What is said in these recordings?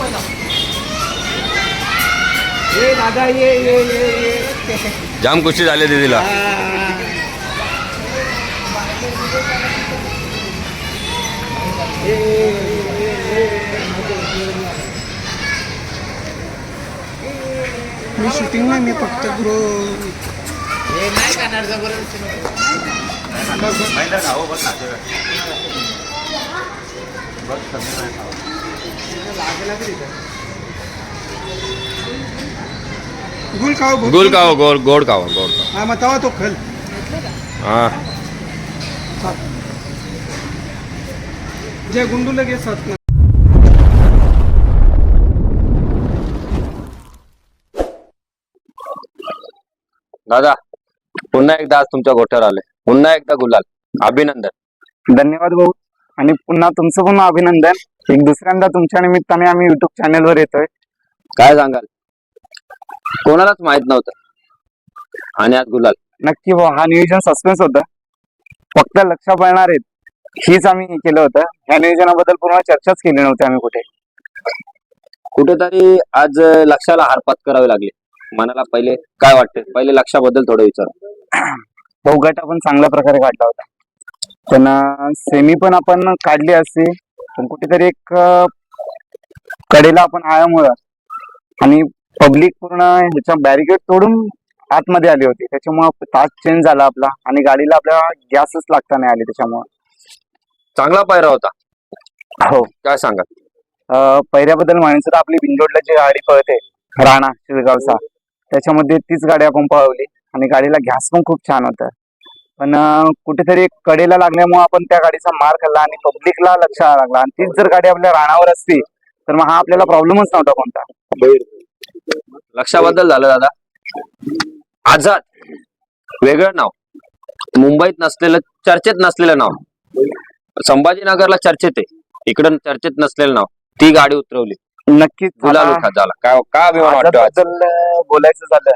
पहिला. ये दादा ये ये ये ये. जाम कुस्ती झाली दीदीला मी शूटिंग नाही मी फक्त ग्रो गुल खाओ. गुल खाओ गोड गोड खाओ गोड खाओ. हा मग तवा तो खल। हा। जे गुंडू लगेच सात ना दादा पुन्हा एकदा आज तुमच्या गोठ्यावर आले पुन्हा एकदा गुलाल. अभिनंदन. धन्यवाद भाऊ. आणि पुन्हा तुमचं पण अभिनंदन. एक दुसऱ्यांदा तुमच्या निमित्ताने आम्ही युट्यूब चॅनलवर येतोय. काय सांगाल? कोणालाच माहीत नव्हतं. आणि आज गुलाल. नक्की भाऊ हा नियोजन सस्पेन्स होतं. फक्त लक्ष पळणार आहेत हीच आम्ही हे केलं होतं. या नियोजनाबद्दल पूर्ण चर्चाच केली नव्हती आम्ही कुठे. कुठेतरी आज लक्षाला हारपात करावी लागली. मनाला पहिले काय वाटते पहिले लक्षाबद्दल थोडं विचार. भाऊ गट आपण चांगल्या प्रकारे काढला होता. पण सेमी पण आपण काढली असती. पण कुठेतरी एक कडेला आपण आल्यामुळं आणि पब्लिक पूर्ण ह्याच्या बॅरिकेड तोडून आतमध्ये आली होती. त्याच्यामुळं तास चेंज झाला आपला आणि गाडीला आपल्याला गॅसच लागता नाही आली त्याच्यामुळं. चांगला पायरा होता. हो. काय सांगाल? अं, पहिल्याबद्दल म्हणायचं तर आपली बिंदोडला जी गाडी पळते राणा शिळगावचा त्याच्यामध्ये तीच गाडी आपण पळवली आणि गाडीला घ्यास पण खूप छान होतं. पण कुठेतरी कडेला लागल्यामुळे आपण त्या गाडीचा मार खाल्ला आणि पब्लिकला लक्ष लागला. आणि तीच जर गाडी आपल्या राणावर असती तर मग हा आपल्याला प्रॉब्लेमच नव्हता कोणता. लक्षाबद्दल झालं दादा. आझाद वेगळं नाव. मुंबईत नसलेलं चर्चेत नसलेलं नाव. संभाजीनगरला चर्चेत आहे. इकडं चर्चेत नसलेलं नाव. ती गाडी उतरवली. नक्कीच झाला. काय अं, बोलायचं झालं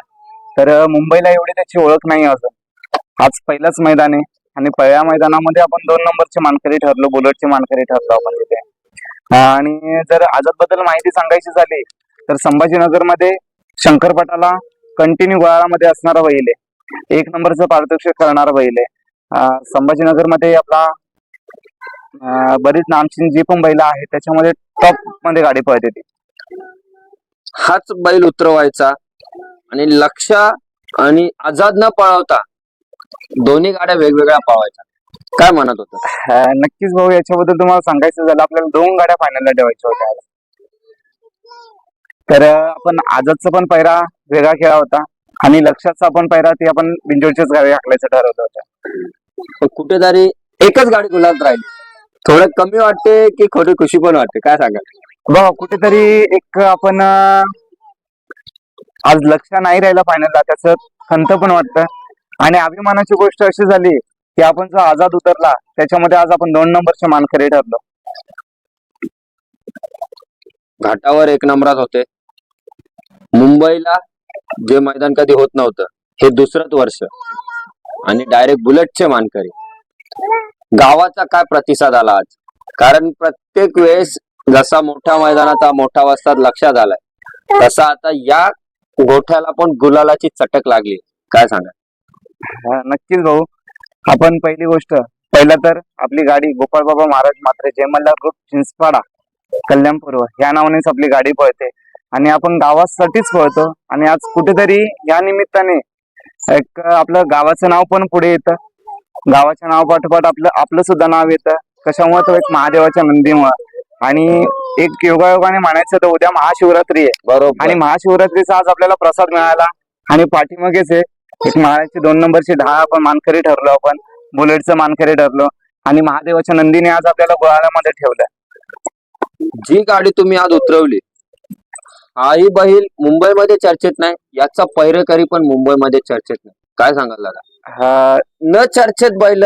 तर मुंबईला एवढी त्याची ओळख नाही अजून. आज पहिलाच मैदान आहे. आणि पहिल्या मैदानामध्ये आपण दोन नंबरचे मानकरी ठरलो बुलेटचे मानकरी ठरलो आपण तिथे. आणि जर आझादबद्दल माहिती सांगायची झाली तर संभाजीनगरमध्ये शंकरपटाला कंटिन्यू गोळामध्ये असणारा बैल आहे. एक नंबरचं पारितोषिक करणारा बैल आहे. संभाजीनगरमध्ये आपला बरीच नामचीन जी पण बैल आहेत. त्याच्यामध्ये टॉपमध्ये गाडी पळते ती. हाच बैल उतरवायचा आणि लक्ष आणि आझाद न पळवता दोन्ही गाड्या वेगवेगळ्या पळवायच्या काय म्हणत होत? हा, नक्कीच भाऊ याच्याबद्दल तुम्हाला सांगायचं झालं आपल्याला दोन गाड्या फायनलला ठेवायच्या होत्या. आज. तर अं, आपण आजचा पण पैरा वेगळा खेळा होता आणि लक्षाचा पण पैरा ते आपण बिंजोडच्याच गावी हाकलायचं ठरवलं होतं. कुठेतरी एकच गाडी गुलाबात राहिली. थोडं कमी वाटते की थोडी खुशी पण वाटते? काय सांगाल? बघा कुठेतरी एक आपण अं, आज लक्ष नाही राहिला फायनलला त्याचं खंत पण वाटतं. आणि अभिमानाची गोष्ट अशी झाली की आपण जो आझाद उतरला त्याच्यामध्ये आज आपण दोन नंबरचे मानकरी ठरलो. घाटावर एक नंबरात होते. मुंबईला जे मैदान कधी होत नव्हतं हे दुसरंच वर्ष. आणि डायरेक्ट बुलेटचे मानकरी. गावाचा काय प्रतिसाद आला आज? कारण प्रत्येक वेळेस जसा मोठ्या मैदानाचा मोठा वस्ताद लक्षात आलाय तसा आता या गोठ्याला पण गुलालाची चटक लागली. काय सांगा नक्कीच भाऊ. आपण पहिली गोष्ट पहिला तर आपली गाडी गोपाळ बाबा महाराज मात्रे जयमल्ला ग्रुप चिंचपाडा कल्याणपूर्व या नावानेच आपली गाडी पळते. आणि आपण गावासाठीच पळतो. आणि आज कुठेतरी या निमित्ताने एक आपलं गावाचं नाव पण पुढे येतं. गावाच्या नाव पाठोपाठ आपलं आपलं सुद्धा नाव येतं. कशामुळे तो एक महादेवाच्या नंदीमुळं. आणि एक योगायोगाने म्हणायचं तर उद्या महाशिवरात्री आहे. बरोबर. आणि महाशिवरात्रीचा आज आपल्याला प्रसाद मिळाला. आणि पाठीमागेच आहे एक महाराजची दोन नंबरची दहा आपण मानकरी ठरलो आपण बुलेटचं मानकरी ठरलो. आणि महादेवाच्या नंदीने आज आपल्याला गोळामध्ये ठेवलं. जी गाडी तुम्ही आज उतरवली हाही बैल मुंबईमध्ये चर्चेत नाही याचा पैरेकरी पण मुंबईमध्ये चर्चेत नाही. काय सांगाल दादा? हा, न चर्चेत बैल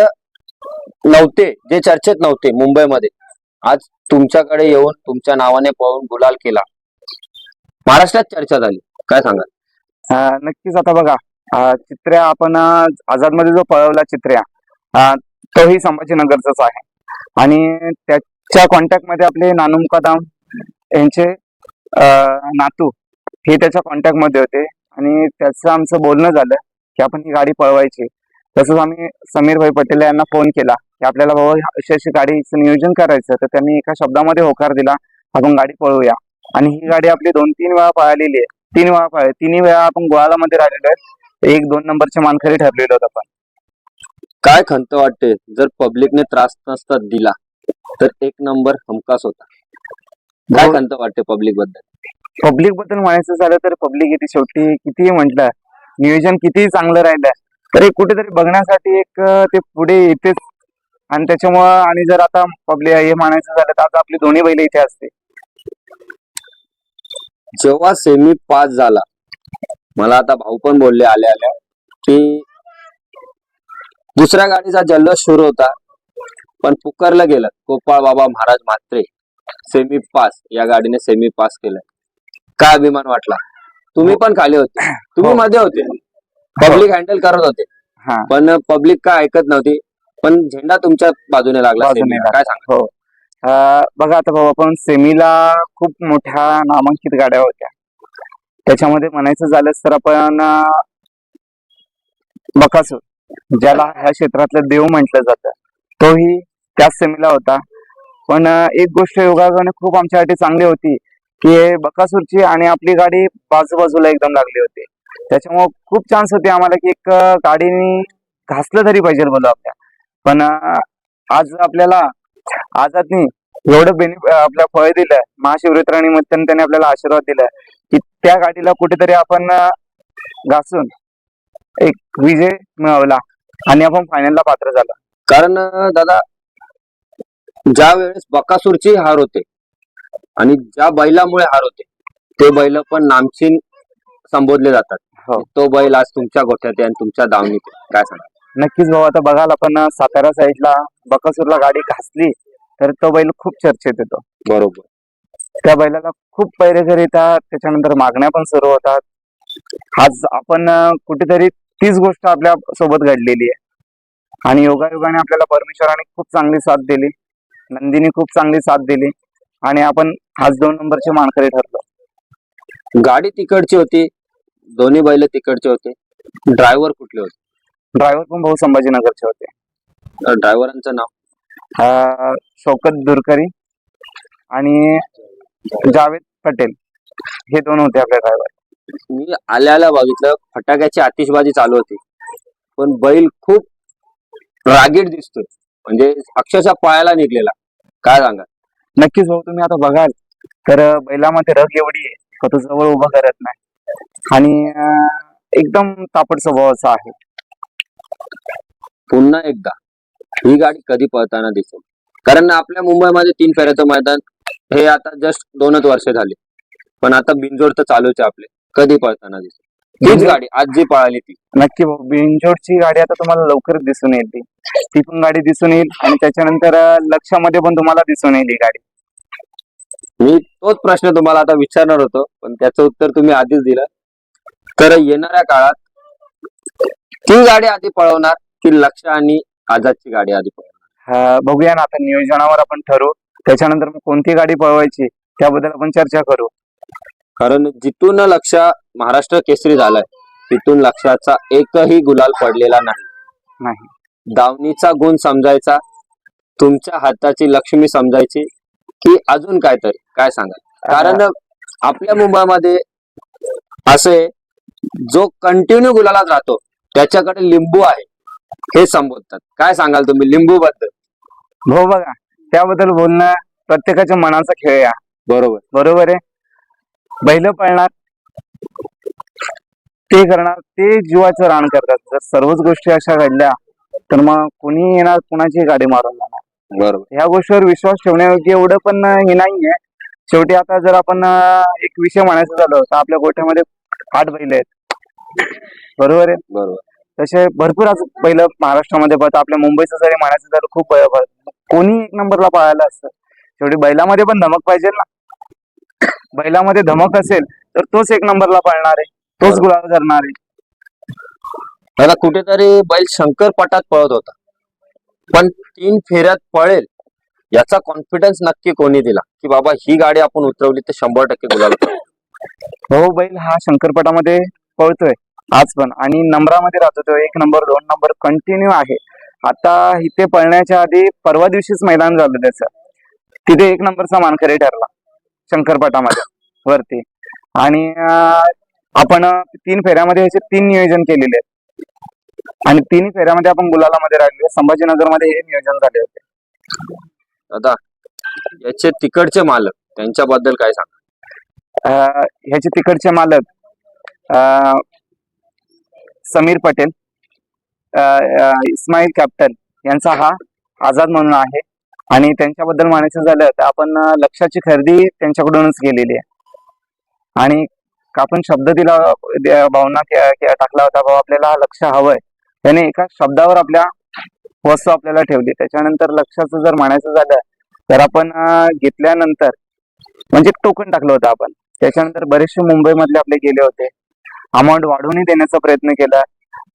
नव्हते जे चर्चेत नव्हते मुंबईमध्ये. आज तुमच्याकडे येऊन तुमच्या नावाने पळून गुलाल केला. महाराष्ट्रात चर्चा झाली. काय सांगाल? नक्कीच आता बघा. चित्र्या आपण आझादमध्ये जो पळवला चित्र्या तोही संभाजीनगरचाच आहे. आणि त्याच्या कॉन्टॅक्टमध्ये आपले नानू मुकादाम यांचे नातू हे त्याच्या कॉन्टॅक्टमध्ये होते. आणि त्याचं आमचं बोलणं झालं की आपण ही गाडी पळवायची. तसंच आम्ही समीर भाई पटेल यांना फोन केला की आपल्याला बाबा अशी अशी गाडीचं नियोजन करायचं तर त्यांनी एका शब्दामध्ये होकार दिला आपण गाडी पळवूया. आणि ही गाडी आपली दोन तीन वेळा पळालेली आहे. तीन वेळा पळ तिन्ही वेळा आपण गोळामध्ये राहिलेलो आहे. एक दोन नंबरचे मानकरी ठरलेलो होतो आपण. काय खंत वाटते? जर पब्लिकने त्रास नसता दिला तर एक नंबर हमखास होता. काय. खंत वाटते पब्लिकबद्दल? पब्लिकबद्दल म्हणायचं झालं तर पब्लिक येते शेवटी. कितीही म्हटलं नियोजन कितीही चांगलं राहिलं तरी कुठेतरी बघण्यासाठी एक अं, ते पुढे येतेच. आणि त्याच्यामुळं आणि जर आता पब्लिक हे म्हणायचं झालं तर आता आपली दोन्ही बैल इथे असते जेव्हा सेमी पास झाला मला आता भाऊ पण बोलले आल्या आल्या की दुसऱ्या गाडीचा जल्लोष सुरू होता पण पुकारलं गेलं. गोपाळ बाबा महाराज म्हात्रे सेमी पास या गाडीने सेमी पास केलं. काय अभिमान वाटला? तुम्ही पण खाली होते. तुम्ही हो. मध्ये होते. पब्लिक हँडल करत होते. हा. पण पब्लिक काय ऐकत नव्हती. पण झेंडा तुमच्या बाजूने लागला. काय सांगा हो. बघा आता भाऊ आपण सेमीला खूप मोठ्या नामांकित गाड्या होत्या. त्याच्यामध्ये म्हणायचं झालंच तर आपण बकासूर ज्याला ह्या क्षेत्रातलं देव म्हटलं जातं तोही त्याच सेमीला होता. पण एक गोष्ट योगायोगाने खूप आमच्यासाठी चांगली होती की बकासूरची आणि आपली गाडी बाजूबाजूला एकदम लागली होती. त्याच्यामुळे खूप चान्स होते आम्हाला की एक गाडीने घासलं तरी पाहिजे बोलू आपल्या. पण आज आपल्याला आजातनी एवढं बेनिफिट आपल्या फळ दिलं महाशिवरात्रानिमित्ताने त्याने आपल्याला आशीर्वाद दिला. की त्या गाडीला कुठेतरी आपण घासून एक विजय मिळवला आणि आपण फायनलला पात्र झालो. कारण दादा ज्या वेळेस बकासूरची हार होते आणि ज्या बैलामुळे हार होते ते बैल पण नामचीन संबोधले जातात. हो. तो बैल आज तुमच्या गोठ्यात आहे आणि तुमच्या दावणीत. काय सांगा नक्कीच भाऊ आता बघाल आपण सातारा साईडला बकासूरला गाडी घासली तर तो बैल खूप चर्चेत येतो. बरोबर. त्या बैलाला खूप पैरेकर येतात त्याच्यानंतर मागण्या पण सुरू होतात. आज आपण कुठेतरी तीच गोष्ट आपल्यासोबत घडलेली आहे. आणि योगायोगाने आपल्याला परमेश्वराने खूप चांगली साथ दिली. नंदीने खूप चांगली साथ दिली. आणि आपण आज दोन नंबरचे मानकरी ठरलो. गाडी तिकडची होती. दोन्ही बैल तिकडचे होते. ड्रायव्हर कुठले होते? ड्रायव्हर पण भाऊ संभाजीनगरचे होते. ड्रायव्हरांचं नाव? शौकत दुरकरी. आणि जावेद पटेल. हे दोन होते आपले ड्रायव्हर मी आल्या आल्या बघितलं फटाक्याची आतिषबाजी चालू होती. पण बैल खूप रागीट दिसतोय. म्हणजे अक्षरशः पळायला निघलेला. काय सांगा नक्कीच भाऊ तुम्ही आता बघाल. तर बैलामध्ये रग एवढी आहे का तो जवळ उभा करत नाही. आणि एकदम तापट स्वभावाचा आहे. पुन्हा एकदा ही गाडी कधी पळताना दिसेल? कारण आपल्या मुंबईमध्ये तीन फेऱ्याचं मैदान हे आता जस्ट दोनच वर्ष झाले. पण आता बिनजोड तर चालूच आहे आपले. कधी पळताना दिसेल. हीच गाडी आज जी पळाली ती. नक्की भाऊ बिनजोडची गाडी आता तुम्हाला लवकरच दिसून येईल ती. ती पण गाडी दिसून येईल आणि त्याच्यानंतर लक्षामध्ये पण तुम्हाला दिसून येईल ही गाडी. मी तोच प्रश्न तुम्हाला आता विचारणार होतो पण त्याचं उत्तर तुम्ही आधीच दिलं. तर येणाऱ्या काळात ती गाडी आधी पळवणार की लक्ष आणि आझादची गाडी आधी पळवणार? बघूया ना आता नियोजनावर आपण ठरवू. त्याच्यानंतर मग कोणती गाडी पळवायची त्याबद्दल आपण चर्चा करू. कारण जिथून लक्ष महाराष्ट्र केसरी झालाय तिथून लक्षाचा एकही गुलाल पडलेला नाही. नाही. दावणीचा गुण समजायचा तुमच्या हाताची लक्ष्मी समजायची की अजून काहीतरी काय सांगा कारण आपल्या मुंबईमध्ये असे जो कंटिन्यू गुलालात राहतो त्याच्याकडे लिंबू आहे हे संबोधतात. काय सांगाल तुम्ही लिंबू बद्दल भाऊ बघा त्याबद्दल बोलणं प्रत्येकाच्या मनाचा खेळ आहे. बरोबर. बरोबर आहे. बैल पळणार ते करणार ते जीवाचं रान करतात. जर सर्वच गोष्टी अशा घडल्या तर मग कोणी येणार कुणाची गाडी मारून जाणार. बरोबर. ह्या गोष्टीवर विश्वास ठेवण्यायोग्य एवढं पण हे नाहीये. शेवटी आता जर आपण एक विषय म्हणायचं झालं तर आपल्या गोठ्यामध्ये आठ बैल आहेत. बरोबर आहे? बरोबर. तसे भरपूर आज बैल महाराष्ट्रामध्ये आपल्या मुंबईचं जरी म्हणायचं झालं खूप कोणी एक नंबरला पळायला असतं. शेवटी बैलामध्ये पण धमक पाहिजे ना. बैलामध्ये धमक असेल तर तोच एक नंबरला पळणार आहे तोच गुलाल करणार आहे आता कुठेतरी बैल शंकर पटात पळत होता. पण तीन फेऱ्यात पळेल याचा कॉन्फिडन्स नक्की कोणी दिला? की बाबा ही गाडी आपण उतरवली तर शंभर टक्के गुलाल हो बैल हा शंकरपटामध्ये पळतोय. आज पण. आणि नंबरामध्ये राहतो तो. एक नंबर दोन नंबर कंटिन्यू आहे. आता इथे पळण्याच्या आधी परवा दिवशीच मैदान झालं त्याचं. तिथे एक नंबरचा मानकरी ठरला शंकरपटामध्ये वरती. आणि आपण तीन फेऱ्यामध्ये याचे तीन नियोजन केलेले. आहेत आणि तिन्ही फेऱ्यामध्ये आपण गुलालामध्ये राहिले. संभाजीनगरमध्ये हे नियोजन झाले होते. दादा याचे तिकडचे मालक त्यांच्याबद्दल काय सांग? ह्याचे तिकडचे मालक समीर पटेल. इस्माईल कॅप्टन यांचा हा आझाद म्हणून आहे. आणि त्यांच्याबद्दल म्हणायचं झालं तर आपण लक्षाची खरेदी त्यांच्याकडूनच केलेली आहे. आणि आपण शब्द दिला भावना टाकला होता बाबा आपल्याला लक्ष हवंय. त्याने एका शब्दावर आपल्या वस्तू आपल्याला ठेवली. त्याच्यानंतर लक्षाचं जर म्हणायचं झालं तर आपण घेतल्यानंतर म्हणजे टोकन टाकलं होतं आपण. त्याच्यानंतर बरेचसे मुंबईमधले आपले गेले होते. अमाऊंट वाढवूनही देण्याचा प्रयत्न केला.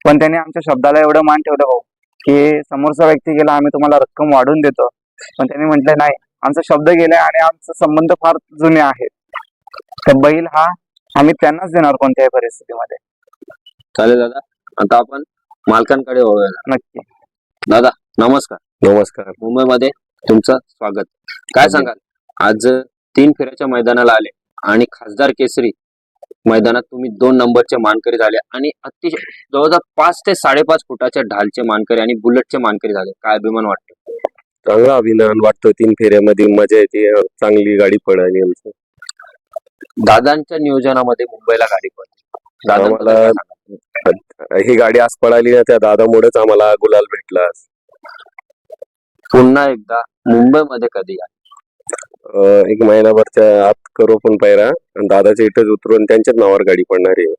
पण त्याने आमच्या शब्दाला एवढं मान ठेवलं भाऊ की समोरचा व्यक्ती गेला आम्ही तुम्हाला रक्कम वाढवून देतो. पण त्यांनी म्हटलं नाही आमचा शब्द गेलाय आणि आमचे संबंध फार जुने आहेत. तर बैल हा आम्ही त्यांनाच देणार कोणत्याही परिस्थितीमध्ये. चालेल दादा. आता आपण मालकांकडे वळूया नक्की. दादा नमस्कार. नमस्कार. मुंबईमध्ये तुमचं स्वागत. काय सांगाल? आज तीन फेऱ्याच्या मैदानाला आले आणि खासदार केसरी मैदानात तुम्ही दोन नंबरचे मानकरी झाले आणि अतिशय जवळजवळ पाच ते साडेपाच फुटाच्या ढालचे मानकरी आणि बुलेटचे मानकरी झाले. काय अभिमान वाटतो? चांगला अभिनंदन वाटतो तीन फेऱ्यामध्ये. मजा येते. चांगली गाडी पळाली आमची. दादांच्या नियोजनामध्ये मुंबईला गाडी काय सांगाल? ही गाडी आज पळाली ना त्या दादामुळेच आम्हाला गुलाल भेटला. पुन्हा एकदा मुंबईमध्ये कधी या? एक महिनाभरच्या आत करू पण पायरा. आणि दादाच्या इथंच उतरून त्यांच्याच नावावर गाडी पडणार आहे.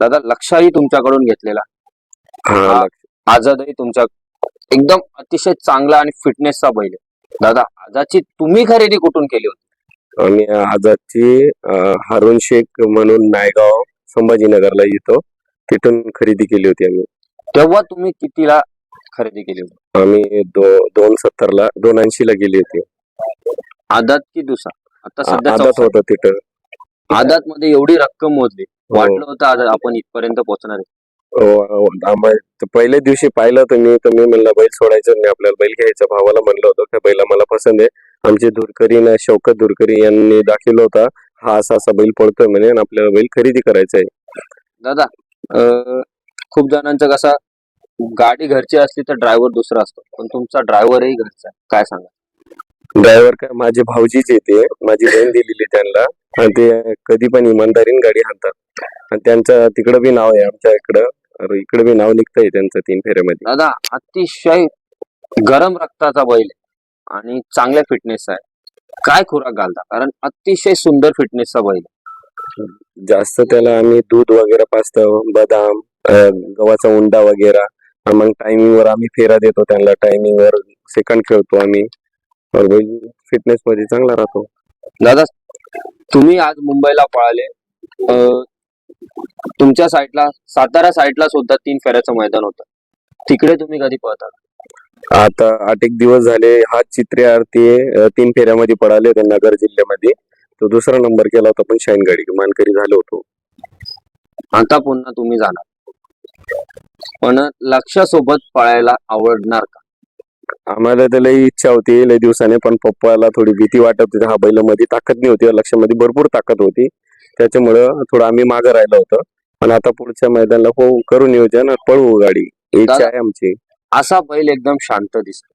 दादा लक्षाही तुमच्याकडून घेतलेला. हा. आझादही तुमच्या एकदम अतिशय चांगला आणि फिटनेसचा बैल आहे. दादा आझादची तुम्ही खरेदी कुठून केली होती? आम्ही आझादची अं, हारून शेख म्हणून नायगाव संभाजीनगरला येतो. तिथून खरेदी केली होती आम्ही. तेव्हा तुम्ही कितीला खरेदी केली होती? आम्ही दो दोन सत्तरला दोन ऐंशीला गेली होती. आदात की दुसरा? आता सध्या आदात होतं तिथं. आदात मध्ये एवढी रक्कम मोजली. हो. वाटलं होतं आदात आपण इथपर्यंत पोहोचणार आहे. हो, त- पहिल्या दिवशी पाहिलं तर मी तर मी म्हणलं बैल सोडायचं नाही आपल्याला. बैल घ्यायचा. भावाला म्हणलं होतं की बैला मला पसंत आहे. आमचे धुरकरी ना शौकत धुरकरी यांनी दाखवलं होता हा असा असा बैल पडतोय म्हणे आणि आपल्याला बैल खरेदी करायचा आहे दादा खूप जणांचं कसा गाडी घरची असली तर ड्रायव्हर दुसरा असतो. पण तुमचा ड्रायव्हरही घरचा. काय सांगा ड्रायव्हर काय माझे भाऊजीच येते माझी बहीण दिलेली त्यांना. आणि ते कधी पण इमानदारीने गाडी हाणतात. आणि त्यांचं तिकडं बी नाव आहे आमच्या इकडं. इकडं बी नाव निघतंय त्यांचं तीन फेऱ्यामध्ये. दादा अतिशय गरम रक्ताचा बैल आहे. आणि चांगल्या फिटनेसचा आहे. काय खुराक घालता? कारण अतिशय सुंदर फिटनेसचा बैल. जास्त त्याला आम्ही दूध वगैरे पाचतो बदाम गव्हाचा उंडा वगैरे. आणि मग टायमिंग वर आम्ही फेरा देतो त्यांना. टायमिंग वर सेकंड खेळतो आम्ही. फिटनेस मध्ये चांगला राहतो. दादा तुम्ही आज मुंबईला पळाले. तुमच्या साईडला सातारा साईडला सुद्धा तीन फेऱ्याचं मैदान होतं. तिकडे तुम्ही कधी पळतात आता आठ एक दिवस झाले हा चित्रे आरती तीन फेऱ्यामध्ये पळाले होते नगर जिल्ह्यामध्ये. तो दुसरा नंबर केला होता पण शाईन गाडी मानकरी झालो होतो. आता पुन्हा तुम्ही जाणार. पण लक्षासोबत पळायला आवडणार का? आम्हाला तर लई इच्छा होती लई दिवसाने पण पप्पाला थोडी भीती वाटत होती. हा बैलामध्ये ताकद नाही होती लक्षामध्ये भरपूर ताकद होती. त्याच्यामुळं थोडं आम्ही मागं राहिलो होतो. पण आता पुढच्या मैदानाला हो करू नियोजन आणि पळवू गाडी. इच्छा आहे आमची. असा बैल एकदम शांत दिसतो.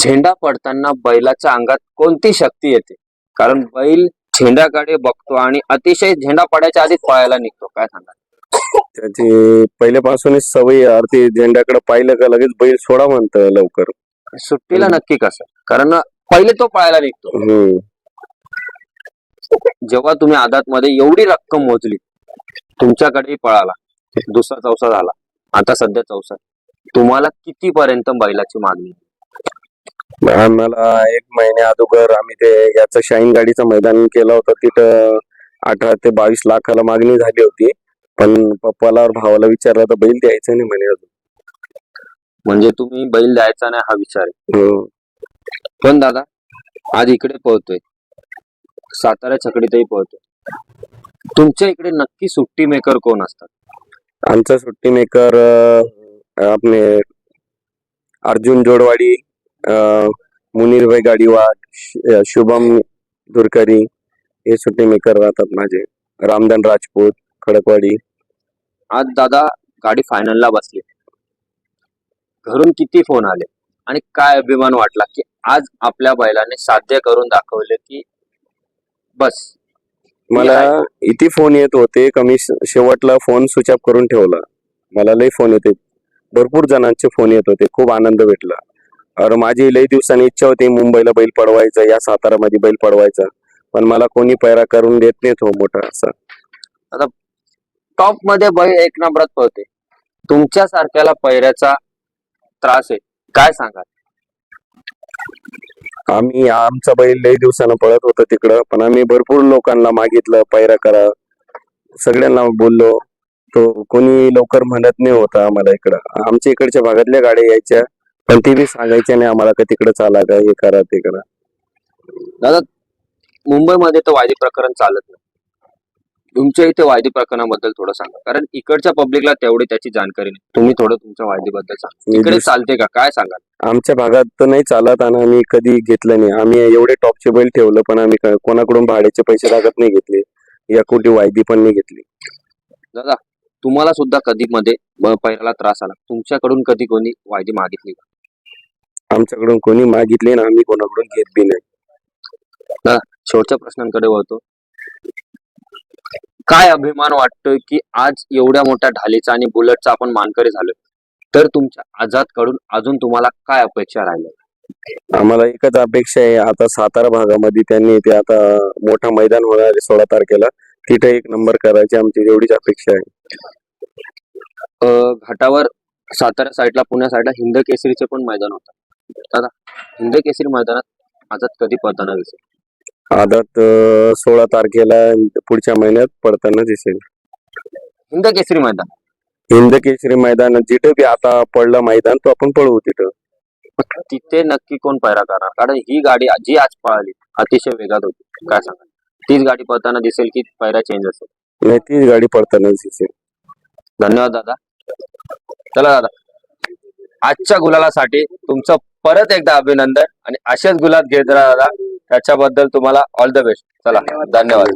झेंडा पडताना बैलाच्या अंगात कोणती शक्ती येते? कारण बैल झेंड्याकडे बघतो आणि अतिशय झेंडा पडायच्या आधी पळायला निघतो. काय सांगा त्याची पहिल्यापासूनच सवय आहे. अरे ते झेंड्याकडे पाहिलं का लगेच बैल सोडा म्हणतं लवकर. सुट्टीला. नक्की कसं कारण पहिले तो पळायला निघतो. हम्म. जेव्हा तुम्ही आदात मध्ये एवढी रक्कम मोजली तुमच्याकडेही पळाला दुसरा चौसा झाला आता सध्या चौसा. तुम्हाला किती पर्यंत बैलाची मागणी आम्हाला एक महिन्या अगोदर आम्ही ते याचं शाईन गाडीचं मैदान केलं होतं तिथं अठरा ते बावीस लाखाला मागणी झाली होती. पण पप्पाला और भावाला विचारलं तर बैल द्यायचं नाही म्हणे अजून. म्हणजे तुम्ही बैल द्यायचा नाही हा विचार. आहे हो. पण दादा आज इकडे पळतोय. सातारा छकडीतही पळतोय. तुमच्या इकडे नक्की सुट्टी मेकर कोण असतात? आमचा सुट्टी मेकर आपले अर्जुन जोडवाडी अं, मुनीरभाई गाडीवाड श- शुभम दुरकरी हे सुट्टी मेकर राहतात माझे. रामदान राजपूत खडकवाडी. आज दादा गाडी फायनलला बसली. घरून किती फोन आले? आणि काय अभिमान वाटला की आज आपल्या बैलाने साध्य करून दाखवले की बस. मला इथे फोन येत होते कमी शेवटला फोन स्विच ऑफ करून ठेवला. मला लई फोन येते. भरपूर जणांचे फोन येत होते. खूप आनंद भेटला. अरे माझी लई दिवसांनी इच्छा होती मुंबईला बैल पडवायचा या सातारामध्ये बैल पडवायचा. पण मला कोणी पैरा करून देत नाही तो मोठा असा. टॉपमध्ये बैल एक नंबरात पळते तुमच्या सारख्याला पैऱ्याचा त्रास आहे. काय सांगाल? आम्ही आमचा बैल लई दिवसानं पळत होतं तिकडं पण आम्ही भरपूर लोकांना मागितलं पैरा करा. सगळ्यांना बोललो. तो कोणी लवकर म्हणत नाही होता आम्हाला इकडं. आमच्या इकडच्या भागातल्या गाड्या यायच्या पण ते बी सांगायच्या नाही आम्हाला का तिकडं चाला का हे करा ते करा. दादा मुंबईमध्ये तर वायदी प्रकरण चालत नाही. तुमच्या इथे वायदी प्रकरणाबद्दल थोडं सांगा. कारण इकडच्या पब्लिकला तेवढी त्याची जाणकारी नाही. तुम्ही थोडं तुमच्या वायदीबद्दल सांगा. इकडे चालते का? काय सांगाल? आमच्या भागात तर नाही चालत आणि आम्ही कधी घेतलं नाही. आम्ही एवढे टॉपचे बैल ठेवलं पण आम्ही कोणाकडून भाड्याचे पैसे लागत नाही घेतले. या कुठे वायदी पण नाही घेतली. दादा तुम्हाला सुद्धा कधी मध्ये पैराला त्रास आला? तुमच्याकडून कधी कोणी वायदी मागितली? का? आमच्याकडून कोणी मागितले ना आम्ही कोणाकडून घेत बी नाही. शेवटच्या प्रश्नांकडे वळतो. काय अभिमान वाटतोय की आज एवढ्या मोठ्या ढालीचा आणि बुलेटचा आपण मानकरी झालोय? तर तुमच्या आझादकडून अजून तुम्हाला काय अपेक्षा राहिल्या? आम्हाला एकच अपेक्षा आहे आता सातारा भागामध्ये त्यांनी ते आता मोठं मैदान होणार आहे सोळा तारखेला. तिथे एक नंबर करायची आमची एवढीच अपेक्षा आहे. घाटावर सातारा साईडला पुण्या साईडला हिंद केसरीचे पण मैदान होतं. दादा हिंद केसरी मैदानात आझाद कधी पळताना दिसेल? आदात सोळा तारखेला पुढच्या महिन्यात पडताना दिसेल. हिंद केसरी मैदान. हिंद केसरी मैदान जिथं बी आता पडलं मैदान तो आपण पळवू तिथं. तिथे नक्की कोण पैरा करणार? कारण ही गाडी जी आज पळाली. अतिशय वेगात होती. काय सांगाल? तीच गाडी पळताना दिसेल की पैरा चेंज असेल? नाही तीच गाडी पडताना दिसेल. धन्यवाद दादा. चला दादा. आजच्या गुलालासाठी तुमचं परत एकदा अभिनंदन आणि असेच गुलाब घेत राहा दादा. त्याच्याबद्दल तुम्हाला ऑल द बेस्ट चला धन्यवाद.